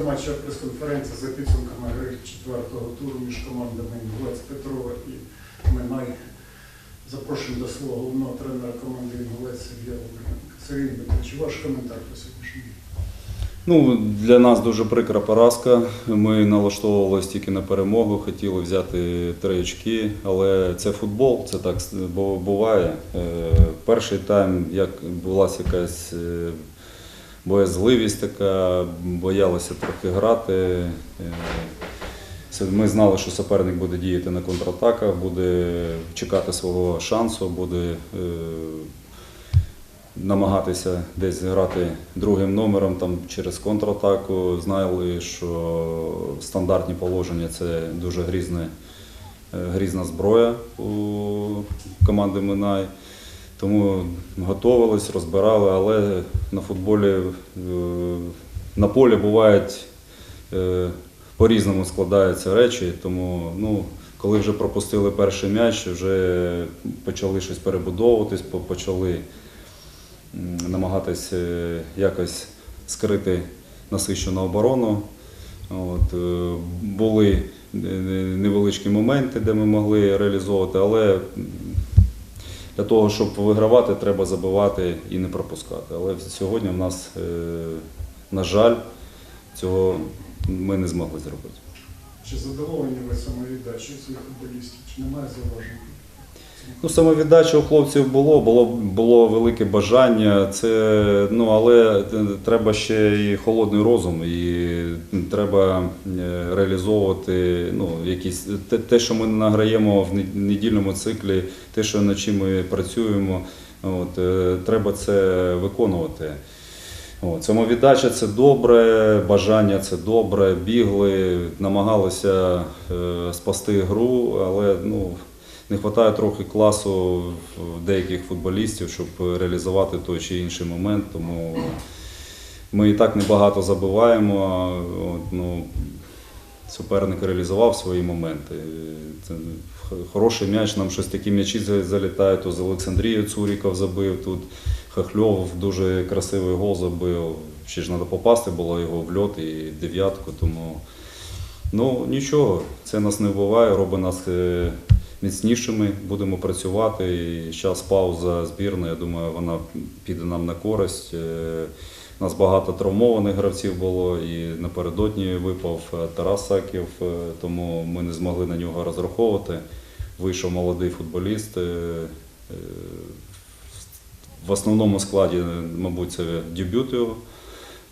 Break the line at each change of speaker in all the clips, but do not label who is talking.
Матчу прес-конференція за підсумками гри четвертого туру між командами Інгулець Петрова і Минай. Запрошуємо до слова головного тренера команди Інгулець Сергія Володимиренка. Сергій Дмитрович, ваш коментар по сьогоднішньому.
Ну, для нас дуже прикра поразка. Ми налаштовувалися тільки на перемогу, хотіли взяти три очки, але це футбол, це так буває. Е, Перший тайм як була якась е, боязливість така, боялися трохи грати. Е, Ми знали, що суперник буде діяти на контратаках, буде чекати свого шансу, буде е, намагатися десь грати другим номером там, через контратаку. Знали, що стандартні положення це дуже грізне, е, грізна зброя у команди Минай. Тому готувалися, розбирали, але на футболі е, на полі бувають е, по-різному складаються речі. Тому ну, коли вже пропустили перший м'яч, вже почали щось перебудовуватись, почали м, намагатись е, якось скрити насищену оборону. От, були невеличкі моменти, де ми могли реалізовувати, але для того, щоб вигравати, треба забивати і не пропускати. Але сьогодні в нас, е, на жаль, цього ми не змогли зробити.
Чи задоволені ви самовіддачі своїх футболістів? Чи немає зауважень?
Ну, самовіддача у хлопців було, було, було велике бажання, це, ну, але треба ще і холодний розум, і треба е, реалізовувати ну, якісь, те, те, що ми награємо в недільному циклі, те, що над чим ми працюємо, от, е, треба це виконувати. От, самовіддача це добре, бажання це добре, бігли, намагалися е, спасти гру, але ну, не вистачає трохи класу деяких футболістів, щоб реалізувати той чи інший момент. Тому ми і так небагато забиваємо. Ну, суперник реалізував свої моменти. Це хороший м'яч, нам щось такі м'ячі залітають. То з Олександрією Цуріков забив, тут Хахльов дуже красивий гол забив. Ще ж треба попасти було його в льот і дев'ятку. Тому ну нічого, це нас не вбиває, робить нас е, міцнішими, будемо працювати. І зараз пауза збірна, я думаю, вона піде нам на користь. Е, У нас багато травмованих гравців було, і напередодні випав е, Тарас Саків, е, тому ми не змогли на нього розраховувати. Вийшов молодий футболіст. В основному складі, мабуть, це дебют його.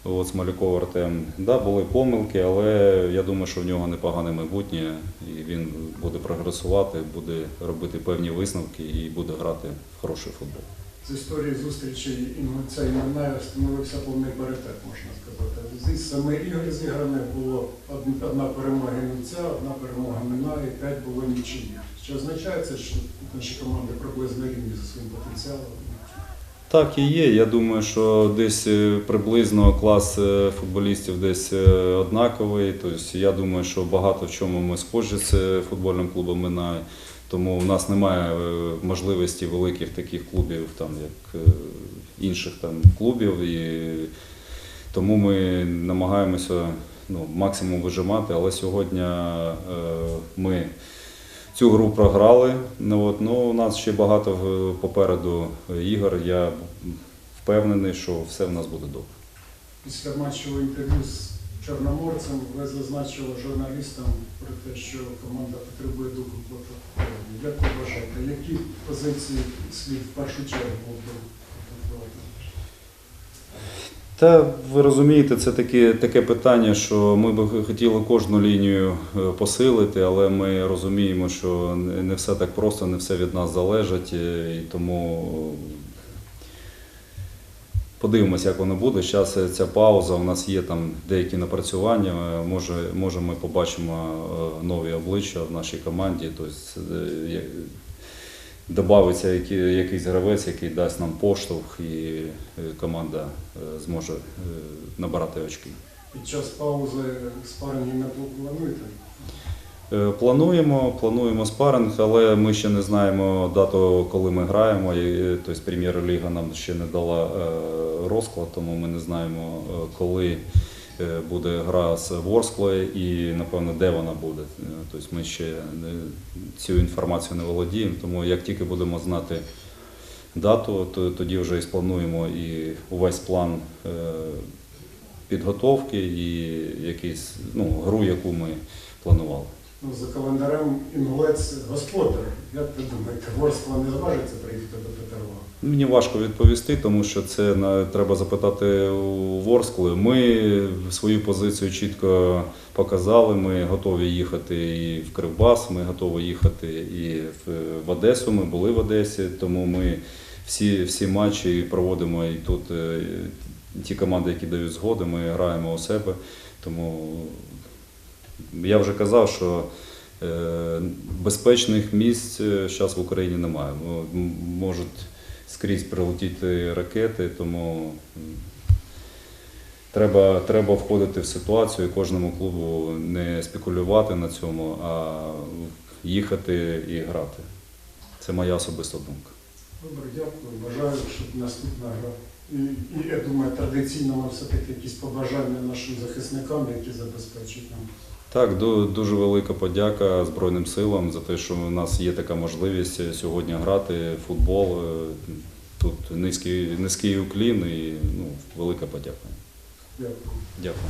От Смоляков Артем. Да, були помилки, але я думаю, що в нього непогане майбутнє, і він буде прогресувати, буде робити певні висновки і буде грати в хороший футбол.
З історії зустрічі Інгульця і Минаю встановився повний паритет, можна сказати. Зі семи ігор зіграних було одна перемога Інгульця, одна перемога Минаю, і п'ять було нічиїх. Що означає це, що наші команди приблизно рівні за своїм потенціалом?
Так і є. Я думаю, що десь е, приблизно клас е, футболістів десь е, однаковий. Тобто я думаю, що багато в чому ми схожі з футбольним клубом Минай. Тому в нас немає можливості великих таких клубів, там як інших там клубів. І тому ми намагаємося ну, максимум вижимати. Але сьогодні ми Цю гру програли. Ну, от, ну, у нас ще багато е, попереду ігор. Я впевнений, що все в нас буде добре.
Після матчового інтерв'ю з Чорноморцем ви зазначили журналістам про те, що команда потребує духу платформи. Як ви вважаєте, які позиції слід в першу чергу?
Та ви розумієте, це таке, таке питання, що ми б хотіли кожну лінію е, посилити, але ми розуміємо, що не все так просто, не все від нас залежить, е, і тому подивимося, як воно буде. Зараз ця пауза, у нас є там деякі напрацювання. е, Може, може ми побачимо е, нові обличчя в нашій команді. Тобто, я- Добавиться який- якийсь гравець, який дасть нам поштовх, і е, команда е, зможе е, набирати очки.
Під час паузи спаринги не плануєте?
Плануємо, плануємо спаринг, але ми ще не знаємо дату, коли ми граємо. Тобто прем'єр-ліга нам ще не дала розклад, тому ми не знаємо, коли буде гра з Ворсклою і, напевно, де вона буде. Е, Тобто ми ще е, цю інформацію не володіємо, тому як тільки будемо знати дату, то тоді вже і сплануємо і увесь план е, підготовки і якийсь, ну, гру, яку ми планували.
Ну, за календарем інгулець господар. Як ви думаєте, Ворскла не зважиться приїхати до Петергофа?
Мені важко відповісти, тому що це на, треба запитати у Ворскли. Ми свою позицію чітко показали. Ми готові їхати і в Кривбас, ми готові їхати і в, Одесу. Ми були в Одесі, тому ми всі, всі матчі проводимо і тут. е, Ті команди, які дають згоди, ми граємо у себе. Тому я вже казав, що е, безпечних місць зараз в Україні немає. Можуть скрізь прилетіти ракети, тому треба, треба входити в ситуацію і кожному клубу не спекулювати на цьому, а їхати і грати. Це моя особиста думка.
Добре, дякую. Бажаю, щоб наступна гра. І, і я думаю, традиційно все-таки якісь побажання нашим захисникам, які забезпечують нам.
Так, ду- дуже велика подяка Збройним силам за те, що у нас є така можливість сьогодні грати в футбол. Е, Тут низький, низький уклін і ну, велика подяка.
Дякую.
Дякую.